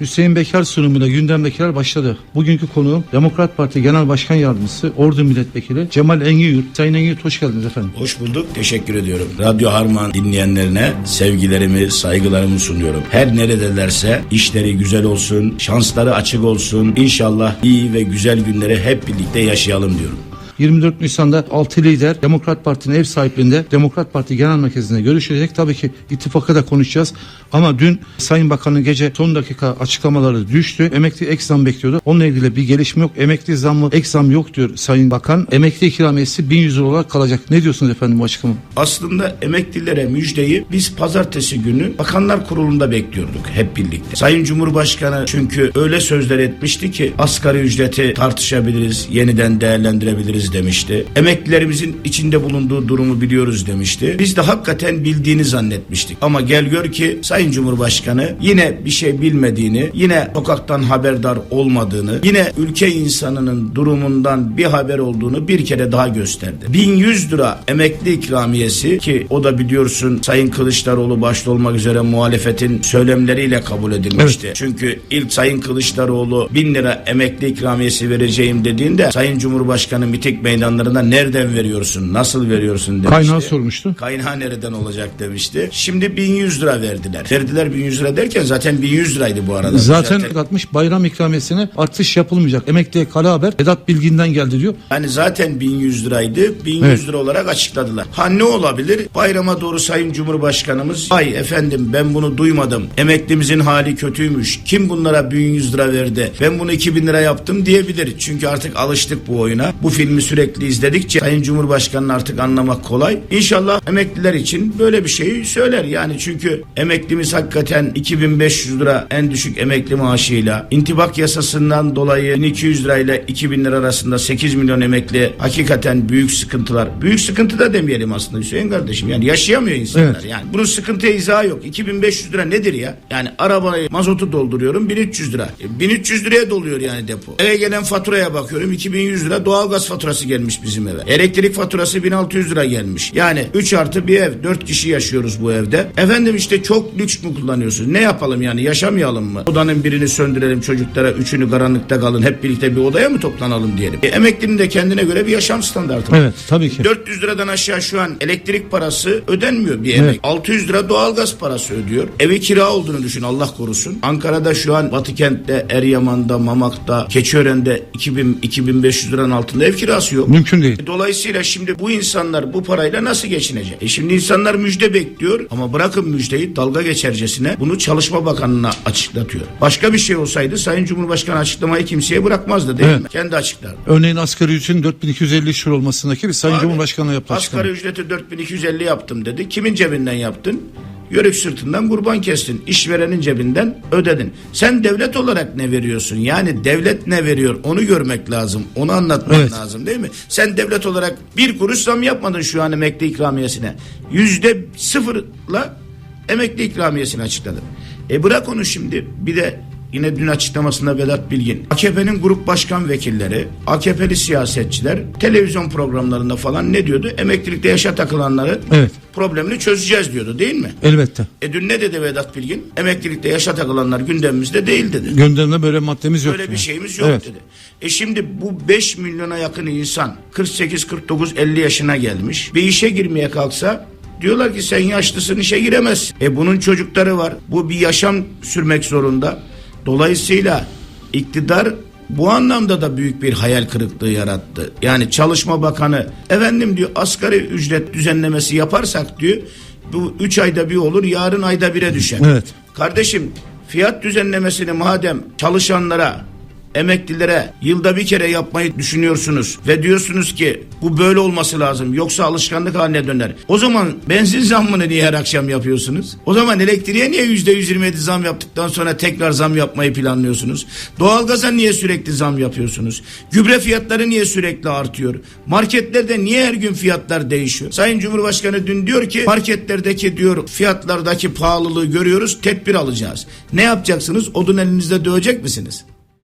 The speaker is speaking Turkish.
Hüseyin Bekar sunumuyla gündemdekiler başladı. Bugünkü konuğum Demokrat Parti Genel Başkan Yardımcısı, Ordu Milletvekili Cemal Engiyurt. Sayın Engiyurt hoş geldiniz efendim. Hoş bulduk. Teşekkür ediyorum. Radyo Harman dinleyenlerine sevgilerimi, saygılarımı sunuyorum. Her neredelerse işleri güzel olsun, şansları açık olsun. İnşallah iyi ve güzel günleri hep birlikte yaşayalım diyorum. 24 Nisan'da 6 lider Demokrat Parti'nin ev sahipliğinde Demokrat Parti Genel Merkezi'nde görüşecek. Tabii ki ittifaka da konuşacağız. Ama dün Sayın Bakan'ın gece son dakika açıklamaları düştü. Emekli ek zam bekliyordu. Onunla ilgili bir gelişme yok. Emekli zammı ek zam yok diyor Sayın Bakan. Emekli ikramiyesi 1100 lira olarak kalacak. Ne diyorsunuz efendim bu açıklama? Aslında emeklilere müjdeyi biz pazartesi günü Bakanlar Kurulu'nda bekliyorduk hep birlikte. Sayın Cumhurbaşkanı çünkü öyle sözler etmişti ki asgari ücreti tartışabiliriz, yeniden değerlendirebiliriz demişti. Emeklilerimizin içinde bulunduğu durumu biliyoruz demişti. Biz de hakikaten bildiğini zannetmiştik. Ama gel gör ki Sayın Cumhurbaşkanı yine bir şey bilmediğini, yine sokaktan haberdar olmadığını, yine ülke insanının durumundan bir haber olduğunu bir kere daha gösterdi. 1100 lira emekli ikramiyesi ki o da biliyorsun Sayın Kılıçdaroğlu başta olmak üzere muhalefetin söylemleriyle kabul edilmişti. Çünkü ilk Sayın Kılıçdaroğlu 1000 lira emekli ikramiyesi vereceğim dediğinde Sayın Cumhurbaşkanı miting meydanlarında nereden veriyorsun, nasıl veriyorsun demişti. Kaynağı sormuştu. Kaynağı nereden olacak demişti. Şimdi 1100 lira verdiler. Verdiler 1100 lira derken zaten 1100 liraydı bu arada. Zaten atmış bayram ikramiyesine artış yapılmayacak. Emekliye kara haber Vedat Bilgin'den geldi diyor. Hani zaten 1100 liraydı. 1100 Evet. lira olarak açıkladılar. Ha ne olabilir? Bayrama doğru Sayın Cumhurbaşkanımız ay efendim ben bunu duymadım. Emeklimizin hali kötüymüş. Kim bunlara 1100 lira verdi? Ben bunu 2000 lira yaptım diyebilir. Çünkü artık alıştık bu oyuna. Bu filmi sürekli izledikçe Sayın Cumhurbaşkanı'nı artık anlamak kolay. İnşallah emekliler için böyle bir şeyi söyler. Yani çünkü emeklimiz hakikaten 2500 lira en düşük emekli maaşıyla intibak yasasından dolayı 1200 lirayla 2000 lira arasında 8 milyon emekli hakikaten büyük sıkıntılar. Büyük sıkıntı da demeyelim aslında Hüseyin kardeşim. Yani yaşayamıyor insanlar. Evet. Yani bunun sıkıntıya izahı yok. 2500 lira nedir ya? Yani arabayı mazotu dolduruyorum 1300 lira. E, 1300 liraya doluyor yani depo. Eve gelen faturaya bakıyorum 2100 lira doğalgaz faturası gelmiş bizim eve. Elektrik faturası 1600 lira gelmiş. Yani 3 artı bir ev 4 kişi yaşıyoruz bu evde. Efendim işte çok lüks mü kullanıyorsun? Ne yapalım yani yaşamayalım mı? Odanın birini söndürelim çocuklara üçünü karanlıkta kalın hep birlikte bir odaya mı toplanalım diyelim. E, emeklinin de kendine göre bir yaşam standartı var. Evet tabii ki. 400 liradan aşağı şu an elektrik parası ödenmiyor bir emek. Evet. 600 lira doğalgaz parası ödüyor. Evi kira olduğunu düşün Allah korusun. Ankara'da şu an Batıkent'te, Eryaman'da, Mamak'ta, Keçiören'de 2000 2500 liranın altında ev kirası yok. Mümkün değil. E, Dolayısıyla şimdi bu insanlar bu parayla nasıl geçinecek? E şimdi insanlar müjde bekliyor ama bırakın müjdeyi dalga geçercesine bunu Çalışma Bakanı'na açıklatıyor. Başka bir şey olsaydı Sayın Cumhurbaşkanı açıklamayı kimseye bırakmazdı değil Evet. mi? Kendi açıklardı. Örneğin asgari ücretin 4250 lira olmasındaki bir Sayın Abi, Cumhurbaşkanı yaptı açıklama. Asgari ücreti 4250 yaptım dedi. Kimin cebinden yaptın? Yörük sırtından kurban kestin. İşverenin cebinden ödedin. Sen devlet olarak ne veriyorsun? Yani devlet ne veriyor? Onu görmek lazım. Onu anlatmak Evet. lazım değil mi? Sen devlet olarak bir kuruş zam yapmadın şu an emekli ikramiyesine. Yüzde sıfırla emekli ikramiyesini açıkladın. E bırak onu şimdi. Bir de Yine dün açıklamasında Vedat Bilgin. AKP'nin grup başkan vekilleri, AKP'li siyasetçiler televizyon programlarında falan ne diyordu? Emeklilikte yaşa takılanları Evet. problemini çözeceğiz diyordu değil mi? Elbette. E dün ne dedi Vedat Bilgin? Emeklilikte yaşa takılanlar gündemimizde değil dedi. Gündemde böyle maddemiz yok. Böyle bir şeyimiz yok Evet. dedi. E şimdi bu 5 milyona yakın insan 48, 49, 50 yaşına gelmiş. Bir işe girmeye kalksa diyorlar ki sen yaşlısın işe giremezsin. E bunun çocukları var. Bu bir yaşam sürmek zorunda. Dolayısıyla iktidar bu anlamda da büyük bir hayal kırıklığı yarattı. Yani Çalışma Bakanı efendim diyor asgari ücret düzenlemesi yaparsak diyor bu 3 ayda bir olur yarın ayda bire düşer. Evet. Kardeşim fiyat düzenlemesini madem çalışanlara emeklilere yılda bir kere yapmayı düşünüyorsunuz ve diyorsunuz ki bu böyle olması lazım yoksa alışkanlık haline döner. O zaman benzin zammını niye her akşam yapıyorsunuz? O zaman elektriğe niye yüzde 127 zam yaptıktan sonra tekrar zam yapmayı planlıyorsunuz? Doğalgaza niye sürekli zam yapıyorsunuz? Gübre fiyatları niye sürekli artıyor? Marketlerde niye her gün fiyatlar değişiyor? Sayın Cumhurbaşkanı dün diyor ki marketlerdeki diyor fiyatlardaki pahalılığı görüyoruz tedbir alacağız. Ne yapacaksınız? Odun elinizde dövecek misiniz?